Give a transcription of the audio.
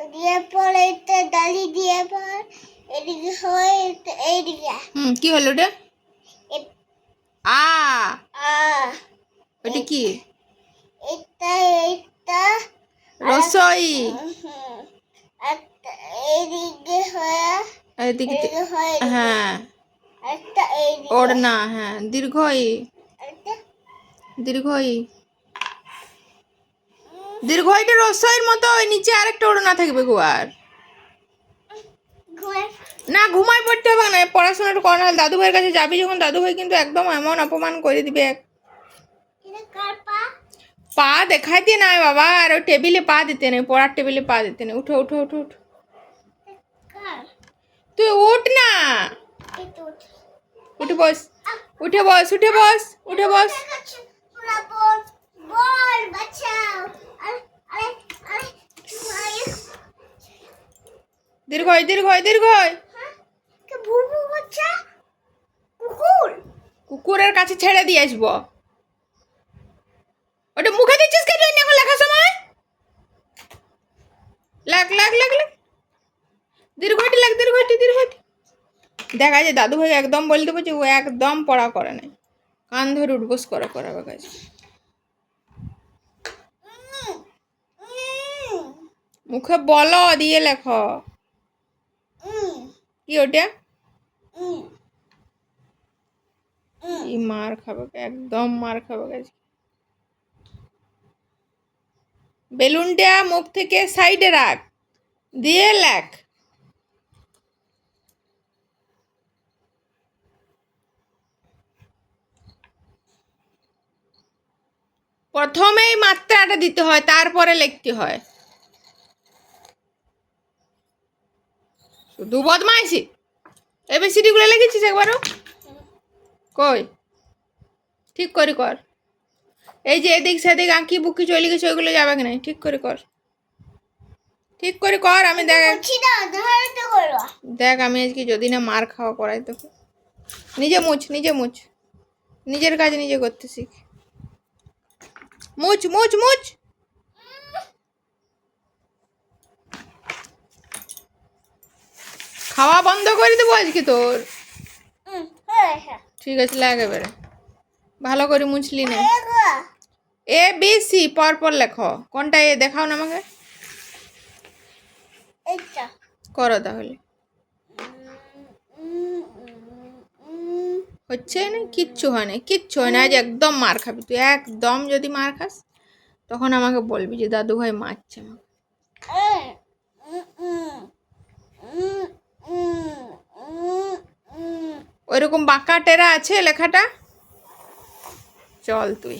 দিয়ে পরে এটা ডালি দিয়ে পর এদিকে হয় এইদিকে। হুম কি হলো ওটা? আ। আ। ওটা কি? এটা এটা রসই। এইদিকে হয় এদিকে হয় হ্যাঁ। একটা এইদিকে। ওড়না হ্যাঁ দীর্ঘই। একটা দীর্ঘই দীর্ঘইটা রসইয়ের মতো ওই নিচে আরেকটা ওড়না থাকবে গো আর। না, ঘুমায় পড়তে হবে না পড়াশোনাটা করা না দাদু ভাইয়ের কাছে যাবি যখন দাদু ভাই কিন্তু একদম এমন অপমান করে দিবে। পা পা দেখাইতে নাই বাবা, আর ওই টেবিলে পা দিতে নেই, পড়ার টেবিলে পা দিতে নেই। উঠো উঠো উঠো উঠো। তুই উঠ না। উঠে বস উঠে বস উঠে বস উঠে বস। বল বাঁচাও। হ্যাঁ? কে ভুবু বাচ্চা কুকুর। কুকুরের কাছে ছেড়ে দিয়ে আসব। ওটা মুখে দিচ্ছিস কেন এখন লেখার সময়? লাগ লাগ লাগ লাগ। দীর্ঘটি লাগ দীর্ঘটি দীর্ঘটি। দেখা যায় দাদু ভাই একদম বলে দেবো যে ও একদম পড়া করে নাই। কান ধরে উঠবোস করা করাবে কাছে মুখে বলো, দিয়ে লেখো। কি ওটা? মার খাবে, একদম মার খাবে বেলুনটা মুখ থেকে সাইডে রাখ, দিয়ে লেখ। প্রথমেই মাত্রাটা দিতে হয়, তারপরে লিখতে হয়। শুধু বদমাইশি। এবিসিডিগুলো লিখেছিস একবারও? কই? ঠিক করে কর। এই যে এদিক সেদিক আঁকি বুকি চলে গেছে ওইগুলো যাবে কি নাই? ঠিক করে কর। ঠিক করে কর আমি দেখ না দেখ আমি আজকে যদি না মার খাওয়া করাই তোকে। নিজে মুছ নিজে মুছ। নিজের কাজ নিজে করতে শিখ। মুছ মুছ মুছ। খাওয়া বন্ধ করে দেবো আজকে তোর? ঠিক আছে লাগে এবারে। ভালো করে মুছলি না। এ বি সি পর পর লেখো। কোনটা এ দেখাও না আমাকে। করো তাহলে। হচ্ছে না? কিচ্ছু হয় না। কিচ্ছু হয় না। আজ একদম মার খাবি। তুই একদম যদি মার খাস তখন আমাকে বলবি যে দাদু ভাই মারছে আমাকে। ওইরকম বাঁকা টেরা আছে লেখাটা? চল তুই।